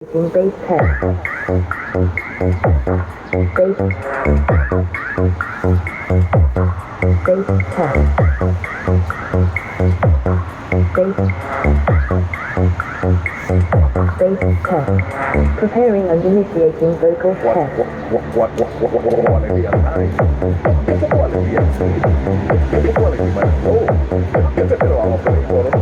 Making bass test. Bass. Bass test. Bass. Bass test. Preparing and initiating vocal test. What, what, what, what, what, what, what, what, what, what, what,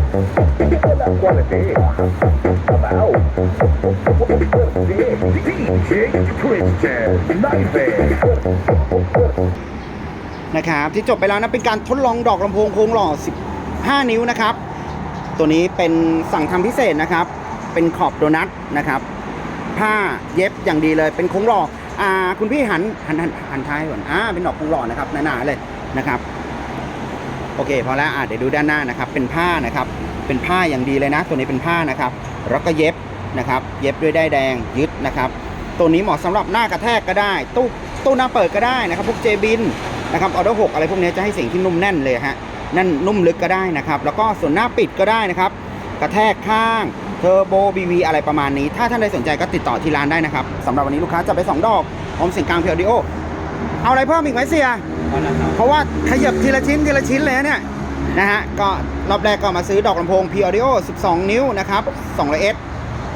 นะครับที่จบไปแล้วนะเป็นการทดลองดอกลำโพงโค้งหล่อ 15 นิ้วนะครับ ตัวนี้เป็นสั่งทำพิเศษนะครับ เป็นขอบโดนัทนะครับ ผ้าเย็บอย่างดีเลยเป็นโค้งหล่ออ่าคุณพี่หันหันหันหันท้ายก่อนอ่าเป็นดอกโค้งหล่อนะครับหนาๆเลยนะครับ โอเคพอแล้วอ่าเดี๋ยวดูด้านหน้านะครับ เป็นผ้านะครับ เป็นผ้าอย่างดีเลยนะ ตัวนี้เป็นผ้านะครับ แล้วก็เย็บนะครับ เย็บด้วยได้ายแดงยึดนะครับ ตัวนี้เหมาะสำหรับหน้ากระแทกก็ได้ ตู้ตู้หน้าเปิดก็ได้นะครับ พวกเจบินนะครับออเดอร์หกอะไรพวกนี้จะให้สียงที่นุ่มแน่นเลยฮะนั่นนุ่มลึกก็ได้นะครับ แล้วก็ส่วนหน้าปิดก็ได้นะครับ กระแทกข้างเทอร์โบบีวีอะไรประมาณนี้ ถ้าท่านใดสนใจก็ติดต่อที่ร้านได้นะครับสำหรับวันนี้ลูกค้าจะไป 2 ดอกพร้อมสียงกลางเพียวดิโอเอาอะไรเพิ่มอีกไหมเสีย เพราะว่าขยับทีละชิ้นทีละชิ้นเลยเนี่ย นะฮะก็รอบแรกก็มาซื้อดอกลำโพง P Audio 12 นิ้วนะครับ200 S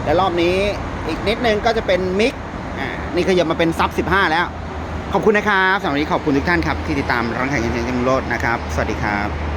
และรอบนี้อีกนิดนึงก็จะเป็นมิกนี่ขยับมาเป็นซับ 15 แล้ว ขอบคุณนะครับสำหรับวันนี้ขอบคุณทุกท่านครับที่ติดตามร้านขายเงินเชียงจังโลดนะครับ สวัสดีครับ